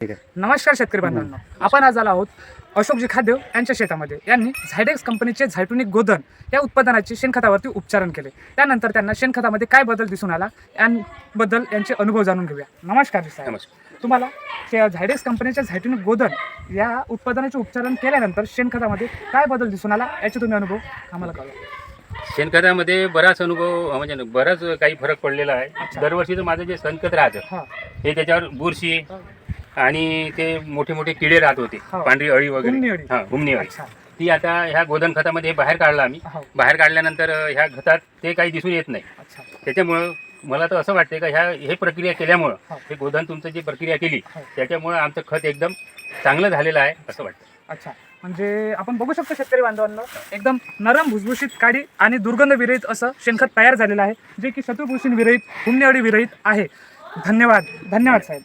ठीक आहे. नमस्कार शेतकरी बांधवांनो. आपण आज आलो आहोत अशोकजी खाद्य यांच्या शेतामध्ये. यांनी झायडेक्स कंपनीचे झायटोनिक गोधन या उत्पादनाचे शेणखतावरती उपचारण केले. त्यानंतर त्यांना शेणखतामध्ये काय बदल दिसून आला याबद्दल यांचे अनुभव जाणून घेऊया. नमस्कार साहेब. तुम्हाला झायडेक्स कंपनीच्या झायटोनिक गोधन या उत्पादनाचे उपचारण केल्यानंतर शेणखतामध्ये काय बदल दिसून आला याचे तुम्ही अनुभव आम्हाला कळवा. शेणखतामध्ये बराच अनुभव म्हणजे बराच काही फरक पडलेला आहे. दरवर्षीचं माझं जे शेणखत राहतं हे. त्याच्यावर बुरशी आणि ते मोठे मोठे किडे राहत होते. हो. पांढरी अळी हुमणी वगैरे अळी. हा हुमणी अळी. अच्छा. ती आता ह्या गोधन खतामध्ये बाहेर काढला आम्ही. हो. बाहेर काढल्यानंतर ह्या खतात ते काही दिसून येत नाही. अच्छा. त्याच्यामुळं मला तर असं वाटते का ह्या हे प्रक्रिया केल्यामुळं हो. हे गोधन तुमचं जी प्रक्रिया केली हो. त्याच्यामुळं आमचं खत एकदम चांगलं झालेलं आहे असं वाटतं अच्छा. म्हणजे आपण बघू शकतो शेतकरी बांधवांना एकदम नरम भुसभुशीत काडी आणि दुर्गंध विरहित असं शेणखत तयार झालेलं आहे जे की शत्रुभूषण विरहित हुमनेअळी विरहित आहे. धन्यवाद. धन्यवाद साहेब.